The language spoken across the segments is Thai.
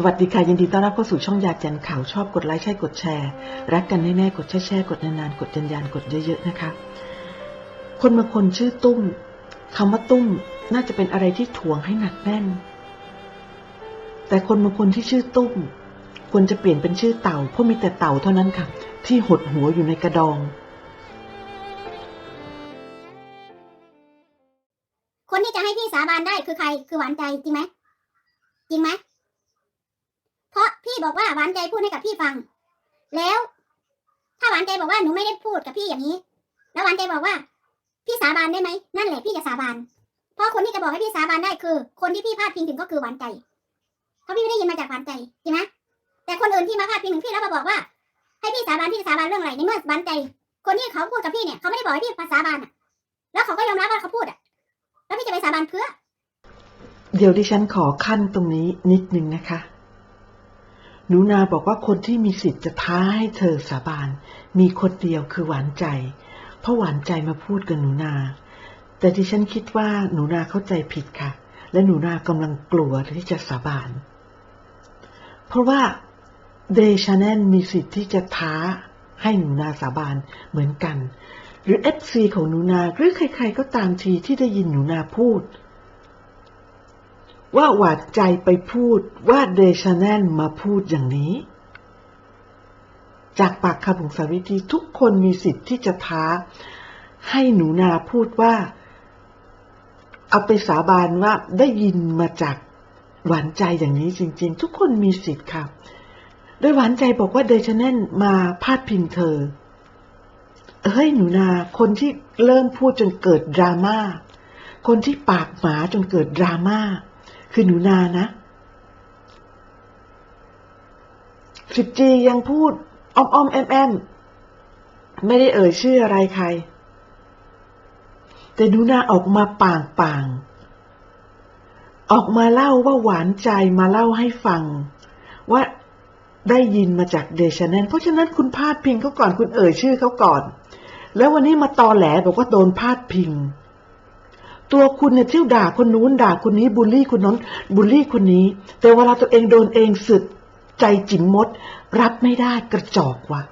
สวัสดีค่ะ ยินดีต้อนรับเข้าสู่ช่องยาแจนข่าวชอบกดไลค์ใช่กดแชร์ รักกันแน่ๆกดแช่แช่กดนานๆกดยันๆกดเยอะๆนะคะ คนบางคนชื่อตุ้มคำว่าตุ้มน่าจะเป็นอะไรที่ถ่วงให้หนักแน่น แต่คนบางคนที่ชื่อตุ้ม ควรจะเปลี่ยนเป็นชื่อเต่าเพราะมีแต่เต่าเท่านั้นค่ะ ที่หดหัวอยู่ในกระดอง คนที่จะให้พี่สาบานได้คือใครคือหวานใจจริงไหมจริงไหม เพราะพี่บอกว่าหวานใจพูดให้กับพี่ฟัง แล้ว ถ้าหวานใจบอกว่าหนูไม่ได้พูดกับพี่อย่างนี้ แล้วหวานใจบอกว่า พี่สาบานได้ไหมนั่นแหละพี่จะสาบาน เพราะคนที่จะบอกให้พี่สาบานได้คือ คนที่พี่พาดพิงถึงก็คือหวานใจ เพราะพี่ไม่ได้ยินมาจากหวานใจจริงไหมแต่คนอื่นที่มาพาดพิงถึงพี่แล้วมาบอกว่า ให้พี่สาบานพี่จะสาบานเรื่องอะไรในเมื่อหวานใจ คนที่เขาพูดกับพี่เนี่ยเขาไม่ได้บอกให้พี่สาบานอะ แล้วเขาก็ยอมรับว่าเขาพูดอะ แล้วพี่จะไปสาบานเพื่อ เดี๋ยวดิฉันขอขั้นตรงนี้นิดนึงนะคะ หนูนาบอกว่าคนที่มีสิทธิ์จะท้าให้เธอสาบาน มีคนเดียวคือหวานใจ เพราะหวานใจมาพูดกับหนูนา แต่ดิฉันคิดว่าหนูนาเข้าใจผิดค่ะ และหนูนากำลังกลัวที่จะสาบาน เพราะว่าเดชาแนนมีสิทธิ์ที่จะท้าให้หนูนาสาบานเหมือนกัน หรือเอฟซีของหนูนาหรือใครๆก็ตามทีที่ได้ยินหนูนาพูด ว่าหวาดใจไปพูดว่าเดชาแนนมาพูดอย่างนี้ จากปากคำของสาวิตรีทุกคนมีสิทธิ์ที่จะท้า ให้หนูนาพูดว่า เอาไปสาบานว่าได้ยินมาจากหวานใจอย่างนี้จริง ๆ ทุกคนมีสิทธิ์ค่ะโดยหวานใจบอกว่าเดชาแนนมาพาดพิงเธอ เฮ้ยหนูนา คนที่เริ่มพูดจนเกิดดราม่า คนที่ปากหมาจนเกิดดราม่า คือหนูนานะสิบจียังพูดอ้อมอ้อมแอมแอมไม่ได้เอ่ยชื่ออะไรใคร แต่หนูนาออกมาป่างป่างออกมาเล่าว่าหวานใจมาเล่าให้ฟัง ว่าได้ยินมาจากเดชแนนเพราะฉะนั้นคุณพาดพิงเขาก่อนคุณเอ่ยชื่อเขาก่อน แล้ววันนี้มาตอแหลบอกว่าโดนพาดพิง ตัวคุณเนี่ยเที่ยวด่าคนนู้นด่าคนนี้บูลลี่คนนั้นบูลลี่คนนี้ แต่เวลาตัวเองโดนเองสึกใจจิ๋มมด รับไม่ได้กระจอกว่ะ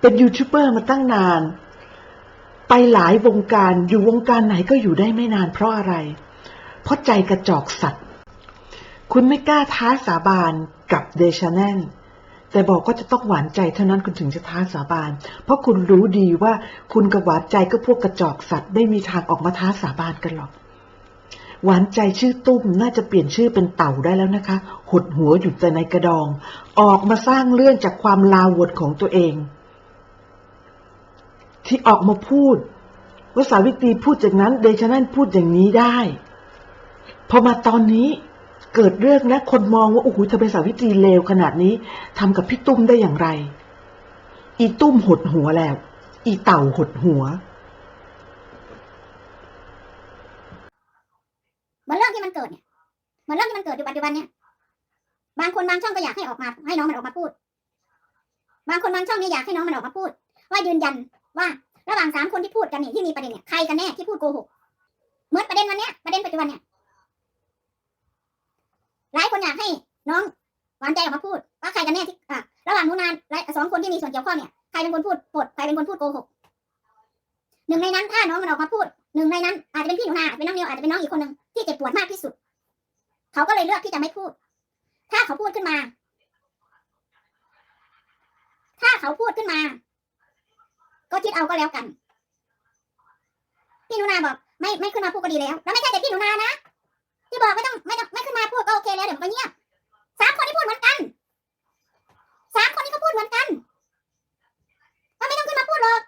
เป็นยูทูบเบอร์มาตั้งนาน ไปหลายวงการอยู่วงการไหนก็อยู่ได้ไม่นานเพราะอะไร เพราะใจกระจอกสัตว์ คุณไม่กล้าท้าสาบานกับเดชแนน แต่บอกว่าจะต้องหวานใจเท่านั้นคุณถึงจะท้าสาบาน เพราะคุณรู้ดีว่าคุณกับหวานใจก็พวกกระจอกสัตว์ไม่มีทางออกมาท้าสาบานกันหรอก หวานใจชื่อตุ้มน่าจะเปลี่ยนชื่อเป็นเต่าได้แล้วนะคะ หดหัวอยู่แต่ในกระดอง ออกมาสร้างเรื่องจากความลาวดของตัวเอง ที่ออกมาพูดว่าสาวิตรีพูดจากนั้น เดชะนั่นพูดอย่างนี้ได้ พอมาตอนนี้ เกิดเรื่องนะคนมองว่าโอ้โหเธอเป็นสาวิตรีเลวขนาดนี้ทำกับพี่ตุ้มได้อย่างไร อีตุ้มหดหัวแล้ว อีเต่าหดหัว เหมือนเรื่องที่มันเกิดเนี่ยเหมือนเรื่องที่มันเกิดอยู่ปัจจุบันเนี่ยบางคนบางช่องก็อยากให้ออกมา ให้น้องมันออกมาพูด บางคนบางช่องเนี่ยอยากให้น้องมันออกมาพูด ว่ายืนยันว่าระหว่างสามคนที่พูดกันเนี่ยที่มีประเด็นเนี่ยใครกันแน่ที่พูดโกหกเหมือนประเด็นวันเนี้ยประเด็นปัจจุบันเนี่ย หลายคนอยากให้น้องหวานใจออกมาพูดว่าใครกันแน่ที่อะระหว่างนูนานและสองคนที่มีส่วนเกี่ยวข้องเนี่ยใครเป็นคนพูดปดใครเป็นคนพูดโกหกหนึ่งในนั้นถ้าน้องมันออกมาพูดหนึ่งในนั้นอาจจะเป็นพี่หนูนาอาจจะเป็นน้องเนิวอาจจะเป็นน้องอีกคนหนึ่งที่เจ็บปวดมากที่สุด เขาก็เลยเลือกที่จะไม่พูด ถ้าเขาพูดขึ้นมา ถ้าเขาพูดขึ้นมา ก็คิดเอาก็แล้วกัน พี่หนุนาบอก ไม่ไม่ขึ้นมาพูดก็ดีแล้ว แล้วไม่ใช่แต่พี่หนุนานะ ที่บอกไม่ต้องไม่ต้องไม่ขึ้นมาพูดก็โอเคแล้วเดี๋ยวมันก็เงียบสามคนที่พูดเหมือนกันสามคนนี้ก็พูดเหมือนกันก็ไม่ต้องขึ้นมาพูดหรอก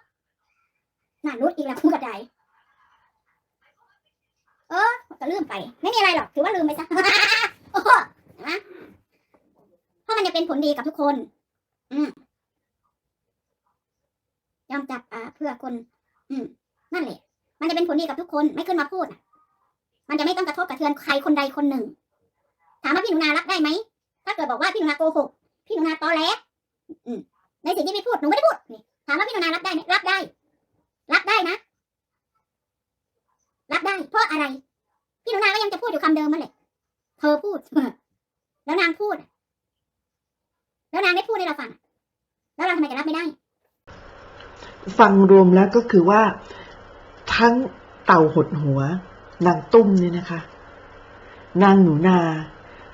น่ารุดอีกแล้วพูดกระไดเออก็ลืมไป ไม่มีอะไรหรอกถือว่าลืมไปซะโอ้โหนะเพราะมันจะเป็นผลดีกับทุกคน อืมยอมจับอ่าเพื่อคน อืมนั่นแหละมันจะเป็นผลดีกับทุกคน ไม่ขึ้นมาพูดน่ะ มันจะไม่ต้องกระทบกระเทือนใครคนใดคนหนึ่ง ถามว่าพี่หนูนารับได้ไหมถ้าเกิดบอกว่าพี่หนูนาโกหกพี่หนูนาตอแหลในสิ่งที่ไม่พูดหนูไม่ได้พูดนี่ถามว่าพี่หนูนารับได้ไหมรับได้ รับได้นะ รับได้ เพราะอะไร พี่หนูนาก็ยังจะพูดอยู่คำเดิมนั่นแหละเธอพูดแล้วนางพูด แล้วนางได้พูดให้เราฟังแล้วเราทำไมจะรับไม่ได้ ฟังรวมแล้วก็คือว่า ทั้งเต่าหดหัว นางตุ้มเนี่ยนะคะ นางหนูนา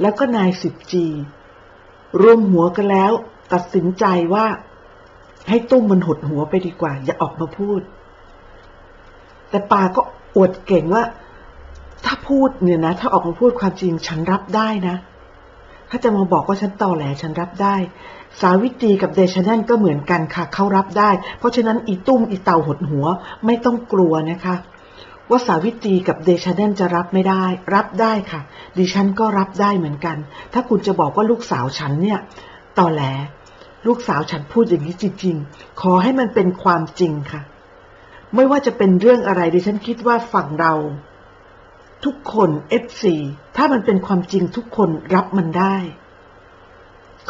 แล้วก็นายสิบจีรวมหัวกันแล้ว ตัดสินใจว่า ให้ตุ้มมันหดหัวไปดีกว่า อย่าออกมาพูด แต่ปาก็อวดเก่งว่า ถ้าพูดเนี่ยนะ ถ้าออกมาพูดความจริงฉันรับได้นะ ถ้าจะมาบอกว่าฉันต่อแหลฉันรับได้ สาวิตรีกับเดชแนนก็เหมือนกันค่ะ เขารับได้ เพราะฉะนั้นอีตุ้มอีเต่าหดหัวไม่ต้องกลัวนะคะ ว่าสาวิตรีกับเดชแนนจะรับไม่ได้ รับได้ค่ะ ดิฉันก็รับได้เหมือนกัน ถ้าคุณจะบอกว่าลูกสาวฉันเนี่ยตอแหล ลูกสาวฉันพูดอย่างนี้จริงๆ ขอให้มันเป็นความจริงค่ะ ไม่ว่าจะเป็นเรื่องอะไรดิฉันคิดว่าฝั่งเรา ทุกคน F4 ถ้ามันเป็นความจริงทุกคนรับมันได้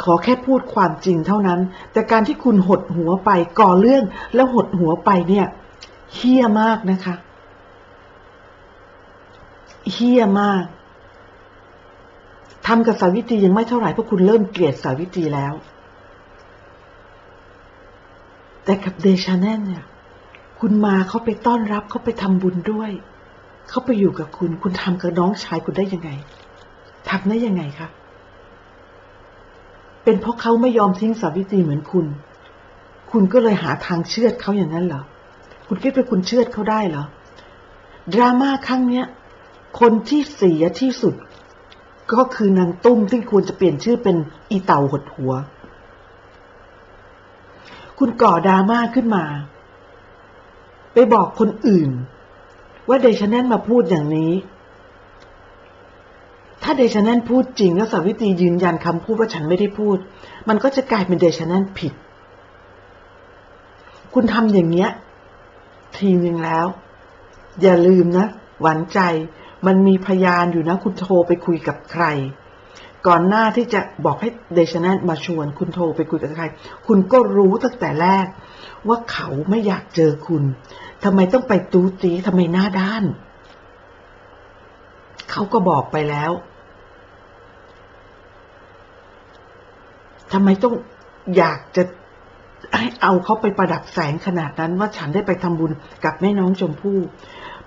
ขอแค่พูดความจริงเท่านั้น แต่การที่คุณหดหัวไปก่อเรื่องแล้วหดหัวไปเนี่ยเฮี้ยมากนะคะ เฮี้ยมากทำกับสาวิตรียังไม่เท่าไหร่เพราะคุณเริ่มเกลียดสาวิตรีแล้ว แต่กับเดชาแนนเนี่ย คุณมาเขาไปต้อนรับเขาไปทำบุญด้วย เขาไปอยู่กับคุณ คุณทำกับน้องชายคุณได้ยังไงทำได้ยังไงคะเป็นเพราะเขาไม่ยอมทิ้งสาวิตรีเหมือนคุณ คุณก็เลยหาทางเชื่อดเขาอย่างนั้นเหรอ คุณคิดว่าคุณเชื่อดเขาได้เหรอ ดราม่าครั้งเนี้ย คนที่เสียที่สุด ก็คือนางตุ้มที่ควรจะเปลี่ยนชื่อเป็นอีเต่าหดหัว คุณก่อดราม่าขึ้นมา ไปบอกคนอื่น ว่าเดชแนนมาพูดอย่างนี้ ถ้าเดชแนนพูดจริงแล้วสาวิตรียืนยันคำพูดว่าฉันไม่ได้พูด มันก็จะกลายเป็นเดชแนนผิด คุณทำอย่างเงี้ย ทีนึงแล้ว อย่าลืมนะ หวานใจ มันมีพยานอยู่นะคุณโทรไปคุยกับใคร ก่อนหน้าที่จะบอกให้เดชแนนมาชวน คุณโทรไปคุยกับใคร คุณก็รู้ตั้งแต่แรก ว่าเขาไม่อยากเจอคุณทำไมต้องไปตูตีทำไมหน้าด้าน เขาก็บอกไปแล้วทำไมต้องอยากจะให้เอาเขาไปประดับแสงขนาดนั้นว่าฉันได้ไปทำบุญกับแม่น้องชมพู่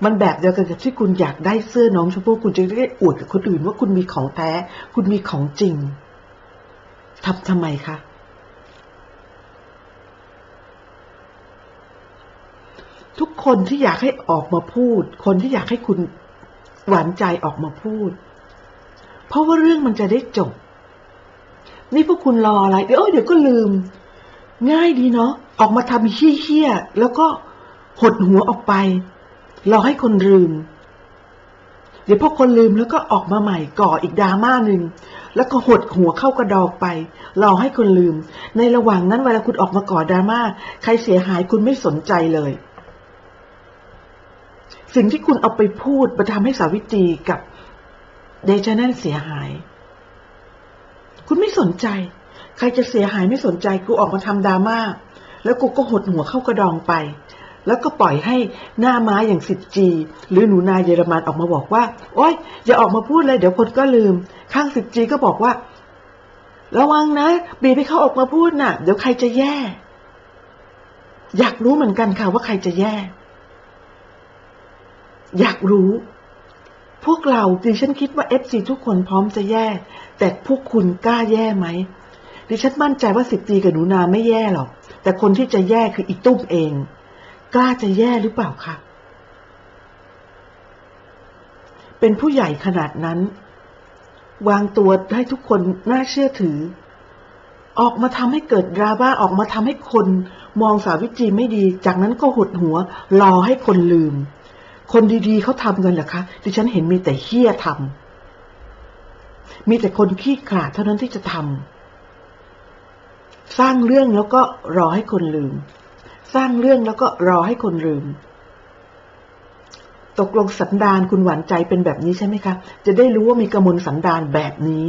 มันแบบเดียวกันกับที่คุณอยากได้เสื้อน้องชมพู่คุณจะได้อวดกับคนอื่นว่าคุณมีของแท้ คุณมีของจริงทำทำไมคะทุกคนที่อยากให้ออกมาพูด คนที่อยากให้คุณหวานใจออกมาพูด เพราะว่าเรื่องมันจะได้จบ นี่พวกคุณรออะไร เดี๋ยวเดี๋ยวก็ลืม ง่ายดีเนาะออกมาทำเฮี้ยๆแล้วก็หดหัวออกไป รอให้คนลืม เดี๋ยวพอคนลืมแล้วก็ออกมาใหม่ก่ออีกดราม่าหนึ่งแล้วก็หดหัวเข้ากระดอกไปรอให้คนลืม ในระหว่างนั้นเวลาคุณออกมาก่อดราม่าใครเสียหายคุณไม่สนใจเลย สิ่งที่คุณเอาไปพูดมาทำให้สาวิตรีกับเดชนั่นเสียหาย คุณไม่สนใจ ใครจะเสียหายไม่สนใจกูออกมาทำดราม่าแล้วกูก็หดหัวเข้ากระดองไป แล้วก็ปล่อยให้หน้าม้าอย่างสิบจีหรือหนูนาเยอรมันออกมาบอกว่า โอ๊ย อย่าออกมาพูดเลยเดี๋ยวคนก็ลืม ข้างสิบจีก็บอกว่า ระวังนะ บีบให้เขาออกมาพูดน่ะ เดี๋ยวใครจะแย่ อยากรู้เหมือนกันค่ะว่าใครจะแย่ อยากรู้ พวกเราดิฉันคิดว่าเอฟซีทุกคนพร้อมจะแย่ แต่พวกคุณกล้าแย่ไหมดิฉันมั่นใจว่าสิบตีกับหนูนาไม่แย่หรอก แต่คนที่จะแย่คืออีตุ้มเอง กล้าจะแย่หรือเปล่าคะ เป็นผู้ใหญ่ขนาดนั้น วางตัวให้ทุกคนน่าเชื่อถือ ออกมาทำให้เกิดดราม่าออกมาทำให้คนมองสาวิตรีไม่ดี จากนั้นก็หดหัว รอให้คนลืม คนดีๆเขาทำกันเหรอคะดิฉันเห็นมีแต่เฮี้ยทำมีแต่คนขี้ขลาดเท่านั้นที่จะทำสร้างเรื่องแล้วก็รอให้คนลืม สร้างเรื่องแล้วก็รอให้คนลืม ตกลงสันดานคุณหวานใจเป็นแบบนี้ใช่ไหมคะ จะได้รู้ว่ามีกระมวลสันดานแบบนี้